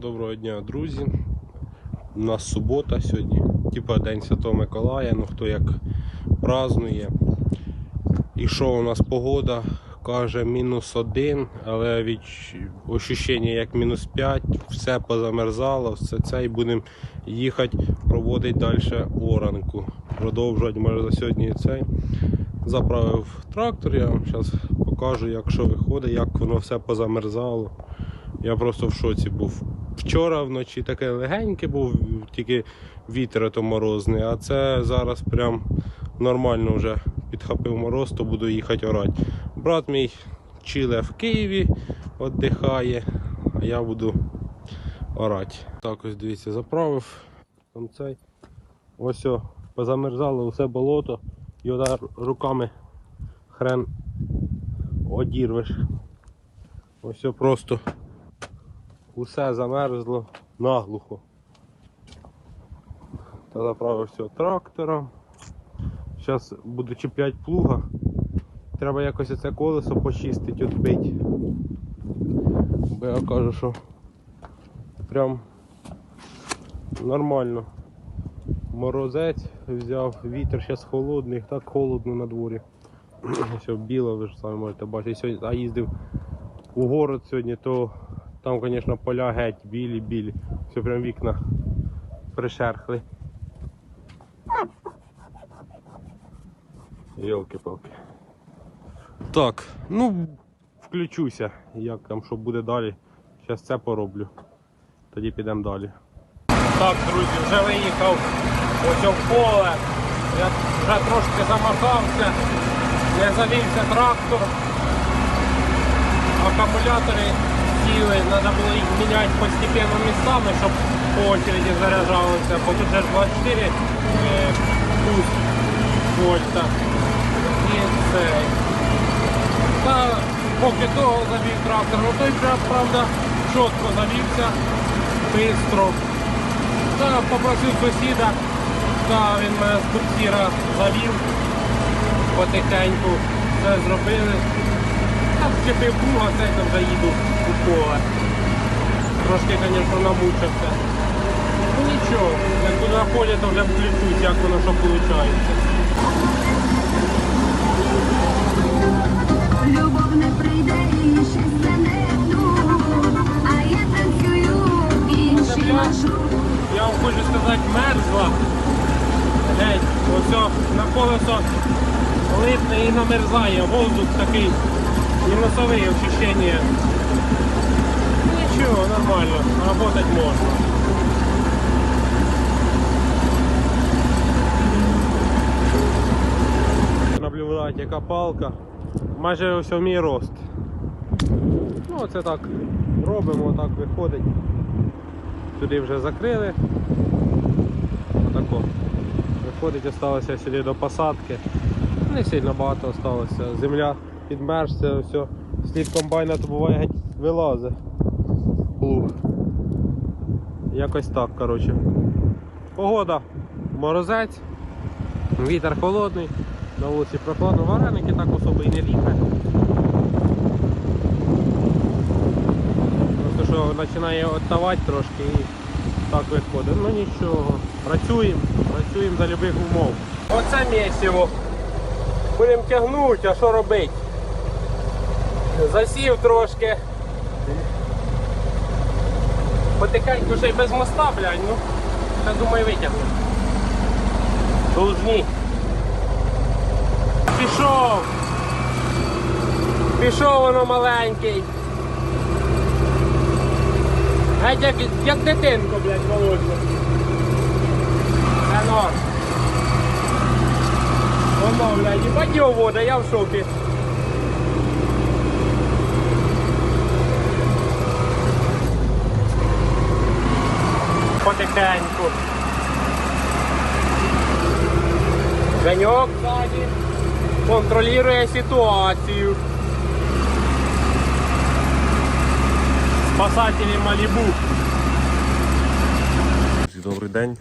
Доброго дня, друзі. У нас субота сьогодні, типа День Святого Миколая, ну хто як празднує. І що у нас погода? Каже мінус один, але від ощущення як мінус 5, все позамерзало, все це і будемо їхати, проводити далі оранку. Продовжувати може за сьогодні цей. Заправив трактор, я вам зараз покажу, як що виходить, як воно все позамерзало. Я просто в шоці був. Вчора вночі таке легеньке був, тільки вітер то морозний, а це зараз прям нормально вже підхопив мороз, то буду їхати орати. Брат мій чиле в Києві, віддихає, а я буду орати. Так ось дивіться, заправив там цей. Ось о, позамерзало усе болото, удар руками хрен одірвеш. Ось о, просто усе замерзло наглухо. Та заправився трактором. Зараз буду чіпляти плуга. Треба якось це колесо почистити, відбити. Бо я кажу, що прям нормально. Морозець взяв, вітер зараз холодний, так холодно на дворі. Все біло, ви ж самі можете бачити. Сьогодні, а їздив у город сьогодні, то там, звісно, поля геть, білі-білі. Все прям вікна пришерхли. Йолки-палки. Так, ну включуся, як там що буде далі. Зараз це пороблю. Тоді підемо далі. Так, друзі, вже виїхав ось в поле. Я вже трошки замахався, не завівся трактор. Акумулятори сіли, треба було їх міняти постійно містами, щоб по очереді заряджалися, бо тут же 24 е, пуст вольта. І це. Та поки того завів трактор, ну той правда чітко завівся, бистро. Та попросив сусіда, та він мене з буксира завів потихеньку, все зробили. Вчепив плуга, це я вже поле. Трошки, звісно, намучився. Ну нічого, як на полі, то вже включусь, як воно що виходить. Любов не прийде і щастя не тут, а я танцюю інший маршрут. Я вам хочу сказати, мерзла. Геть, ось на колесо липне і намерзає. Воздух такий мінусовий ощущення. Ну, нормально, работать можна. Наблюдати, яка палка. Майже ось мій рост. Ну, оце так робимо, так виходить. Сюди вже закрили. Отако. Виходить, осталося сюди до посадки. Не сильно багато осталося. Земля підмерзся, все. Слід комбайна то буває вилазить. Плуг. Якось так, коротше. Погода. Морозець. Вітер холодний. На вулиці прохладно. Вареники так особо і не ліпе. Просто що починає відставати трошки і так виходить. Ну нічого. Працюємо, працюємо за любих умов. Оце місіво. Будемо тягнути, а що робити? Засів трошки. Потихеньку ще й без моста, блядь, ну. Я думаю витягну. Должні. Пішов. Пішов воно маленький. Геть як, як дитинко, блядь, волосся. Це норм. Воно, блядь, їбать його вода, я в шокі. Потихеньку. Женьок ззаді контролює ситуацію. Спасателі Малібу. Добрий день.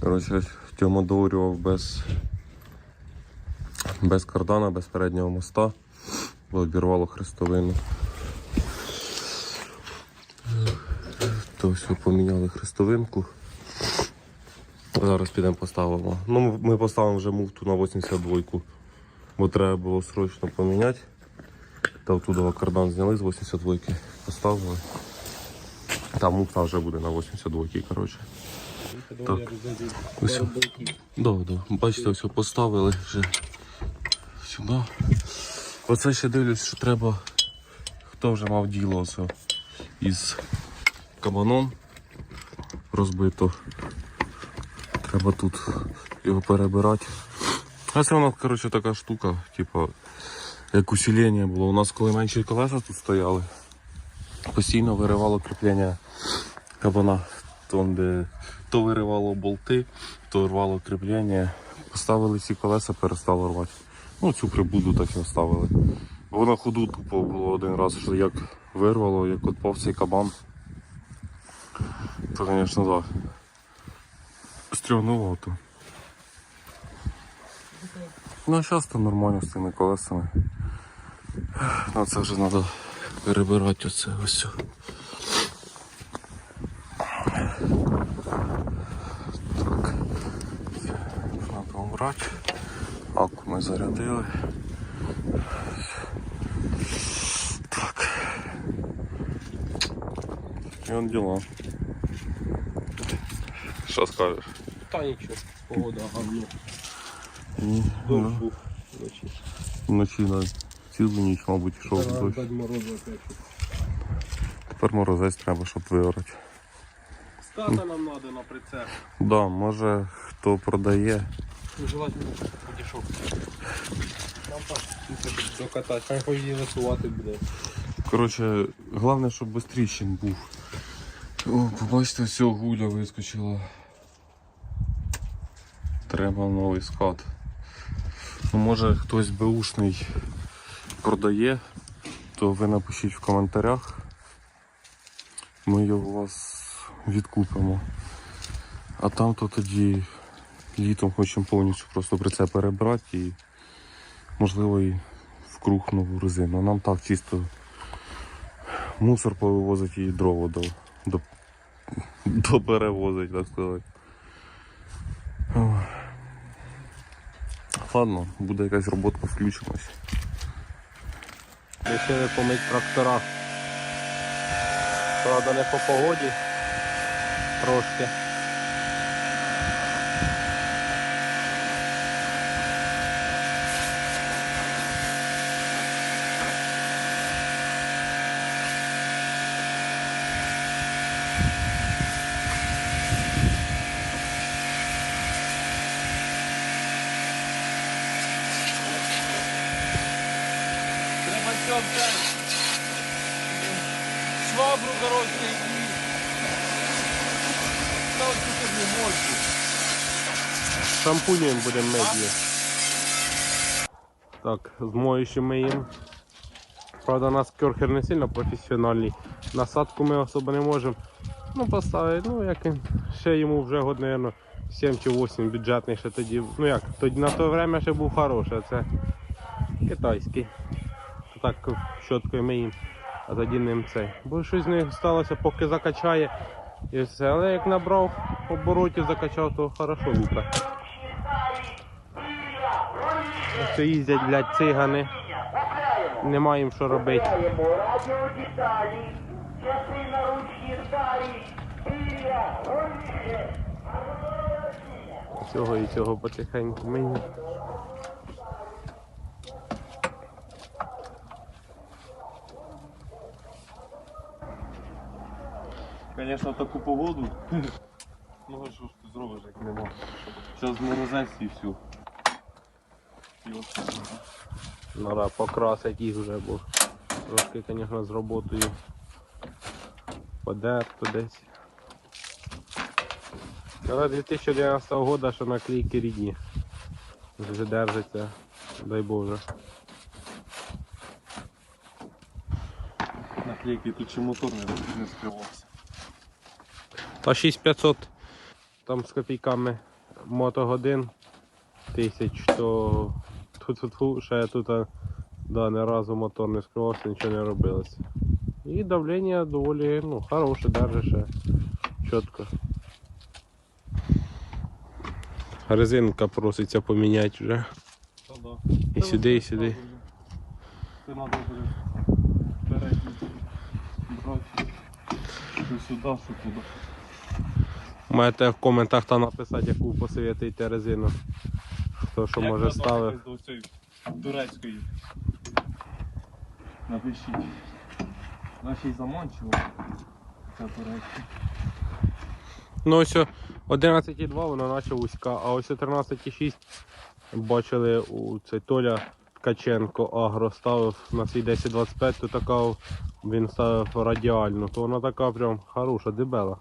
Коротше, Тьома доурював без, без кардана, без переднього моста, бо обірвало хрестовину. Ось поміняли хрестовинку. Зараз підемо поставимо. Ну, ми- поставимо вже муфту на 82-ку, бо треба було срочно поміняти. Та оттуда кардан зняли з 82-ки, поставили. Там муфта вже буде на 82-й, коротше. Так. Ось. Да, да. Бачите, все поставили вже сюди. Оце ще дивлюсь, що треба. Хто вже мав діло оце із кабаном розбито. Треба тут його перебирати. А це вона, коротше, така штука, типу, як усилення було. У нас коли менші колеса тут стояли, постійно виривало кріплення кабана. Там, де то виривало болти, то рвало кріплення. Поставили ці колеса, перестало рвати. Ну, цю прибуду так і оставили. Бо на ходу тупо було один раз, що як вирвало, як отпав цей кабан. То, звісно, так. Да. Стрьогнувато. Ну, зараз то нормально з цими колесами. Ну, це вже треба перебирати оце ось. Так. Треба убрати. Аку ми зарядили. Так. І он діла. Що скажеш? Та нічого, погода гавно. Дощ був вночі. Вночі на цілу ніч, мабуть, йшов дощ. дать морозу опять. Тепер морозець треба, щоб виорати. Стата нам треба на прицеп. Да, може хто продає. Желательно підійшов. Нам так, докатати. Хай хоч її висувати буде. Коротше, головне, щоб швидше був. О, побачите, все, гуля вискочила. Треба новий скат. Ну, може хтось беушний продає, то ви напишіть в коментарях. Ми його у вас відкупимо. А там то тоді літом хочемо повністю просто прицеп перебрати і можливо і в круг нову резину. Нам так чисто мусор повивозить і дрова до, до, до перевозить, так сказати. Ладно, буде якась роботка, включимось. Рішили помити трактора. Правда, не по погоді. Трошки. Шампунем будемо мити. Так, з моючим миємо. Правда, у нас керхер не сильно професіональний. Насадку ми особо не можемо. Ну, поставити, ну як ще йому вже год, наверное, 7 чи 8 бюджетний ще тоді. Ну як, тоді на то время ще був хороший, це китайський. Так щоткою миємо, а тоді ним цей. Бо щось з них сталося, поки закачає і все. Але як набрав оборотів, закачав, то хорошо лупе. Ось їздять, блядь, цигани. Нема їм що робити. Цього і цього потихеньку мені. Звісно, таку погоду. Ну що ж ти зробиш, як нема. Зараз морозець і все. Треба покрасити їх вже, бо трошки, звісно, з роботою подерто десь. Але 2011 року, що наклейки рідні. Вже держаться, дай Боже. Наклейки тут ще мотор не, не скривався. Та 6500 там з копійками мотогодин тисяч, то тут ще тут да, не разу мотор не скривався, нічого не робилося. І давлення доволі ну, хороше, держи ще чітко. Резинка проситься поміняти вже. Та да. І сюди, і сюди. Це треба буде передній брати. Сюди, що туди. Маєте в коментах там написати, яку посоветуєте резину. Хто що може ставити. до цієї турецької. Напишіть. Нашій заманчиво. Ця турецька. Ну ось о, 11,2 вона наче вузька, а ось о 13,6 бачили у цей Толя Ткаченко Агро ставив на свій 1025, то така він ставив радіальну, то вона така прям хороша, дебела.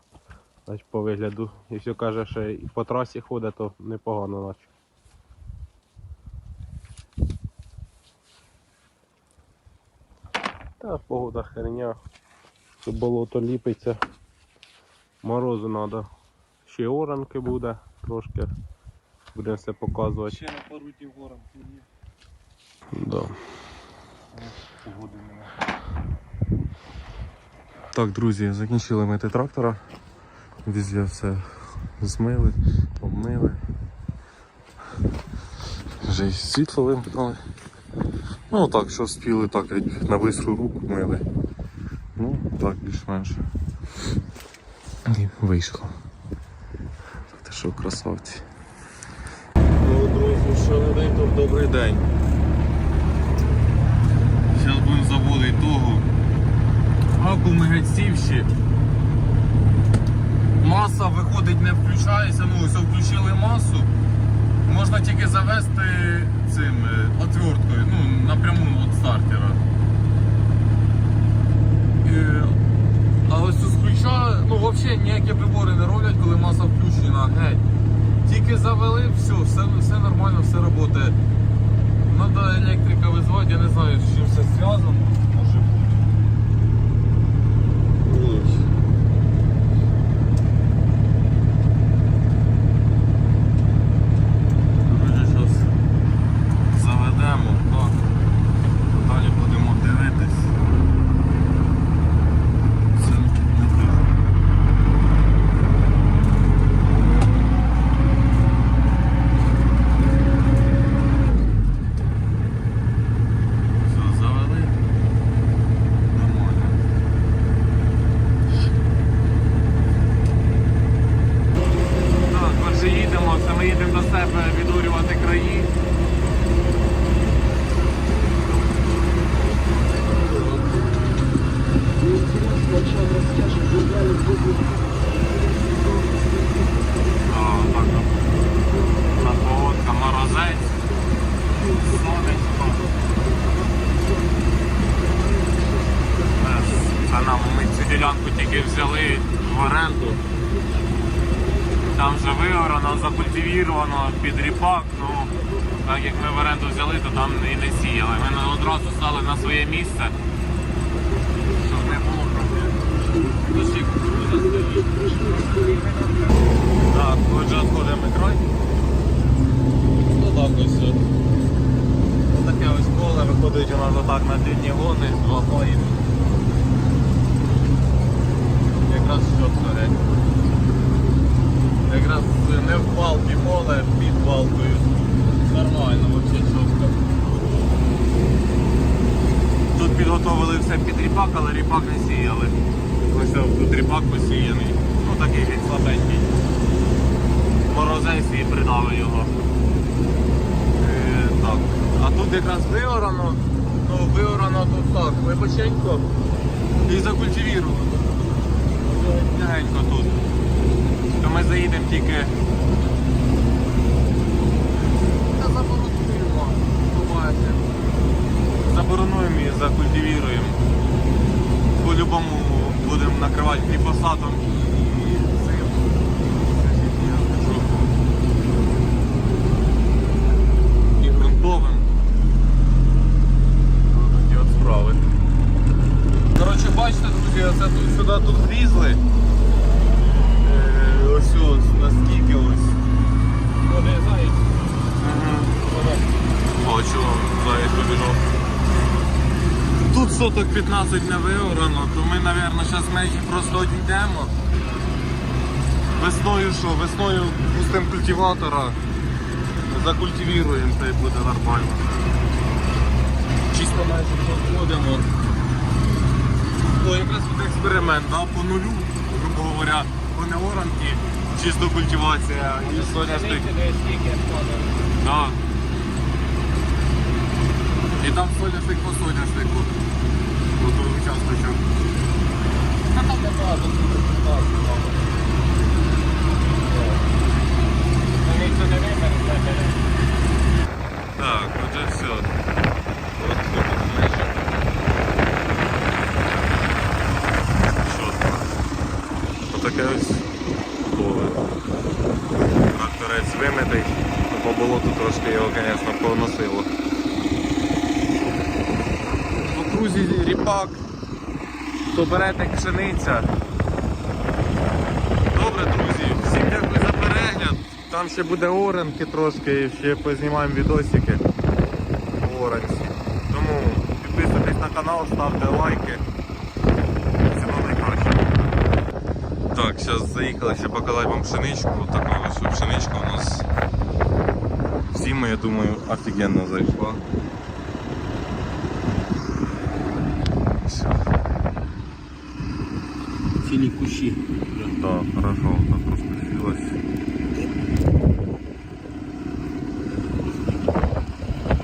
Значить, по вигляду. Все каже, що і по трасі ходить, то непогано наче. Та погода херня. Тут болото ліпиться. Морозу треба. Ще оранки буде трошки. Будемо все показувати. Ще на пару днів горам є. Да. Погоди немає. Так, друзі, закінчили мити трактора. Везде все змили, обмили. Вже й світло вимкнули. Ну так, що спіли, так на бистру руку мили. Ну, так, більш-менш. І вийшло. Ти що, красавці. Ну, друзі, що не день, то добрий день. Зараз будемо заводити того. Акуми геть сівші. Маса виходить не включається, ну ось включили масу. Можна тільки завести цим е, отверткою, ну напряму від стартера. А ось ось ключа, ну взагалі ніякі прибори не роблять, коли маса включена, геть. Тільки завели, все, все, все нормально, все працює. Надо електрика визвати, я не знаю, з чим це зв'язано. Може бути. Ось. Друзі, зараз заведемо, так. Далі будемо дивитись. Це не дуже. Все, завели. Нормально. Так, отже їдемо, це ми їдемо до себе відурювати краї. А, так, от. На погодка, морозець, сонечко. Е, Це нам ми цю ділянку тільки взяли в оренду. Там вже виорано, закультивіровано під ріпак, ну так як ми в оренду взяли, то там і не сіяли. Ми одразу стали на своє місце. Щоб не було проблем. Так, отже, відходимо край. Ну ось. от. Таке ось поле виходить у нас отак на длинні гони, два паї. Якраз чітко геть. Якраз не в палки поле, під палкою. Нормально, взагалі чітко. Тут підготовили все під ріпак, але ріпак не сіяли. Ось тут ріпак посіяний. Ну такий він слабенький. Морозець і придали його. Е, так. А тут якраз виорано. Ну, виорано тут так, глибоченько і закультивіровано. Легенько тут то ми заїдемо тільки. Та заборонуємо, побачимо. Заборонуємо і закультивіруємо. По-любому будемо накривати гліфосатом і цим. Я скажу. І ґрунтовим. Такі от справи. Коротше, бачите, друзі, оце тут сюди тут влізли. Е, Ось ось, наскільки ось. Вони знають. Бачу, заяць побіжав. Тут соток 15 не виорано, то ми, мабуть, зараз межі просто одійдемо. Весною що? Весною пустимо культиватора, закультивіруємо, та й буде нормально. Чисто межі проходимо. Ну, якраз от експеримент, да, по нулю, грубо говоря, по неоранки, чисто культивація і соняшник. Да. І там соняшник по соняшнику. Ото участочок. Та там багато. Так, отже все. От тут межі. Чітко. Отаке ось поле. Тракторець вимитий, по болоту трошки його, звісно, поносило. В окрузі ріпак, то берете пшениця. Добре, друзі, всім дякую за перегляд. Там ще буде оранки трошки, і ще познімаємо відосики по оранці. Тому підписуйтесь на канал, ставте лайки. Всього найкращого. Так, зараз заїхали ще показати вам пшеничку. Така ось пшеничка у нас зима, я думаю, офігенно зайшла. Все. Цілі кущі. Да, хорошо, так розпустилась.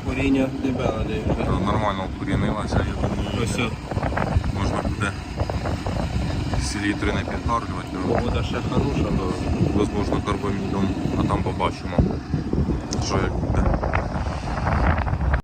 Коріння дебела, де Да, нормально укорінилася, я думаю, Ось можна буде селітри не підкармлювати, погода ще хороша, то возможно карбамідом, а там побачимо, що як буде.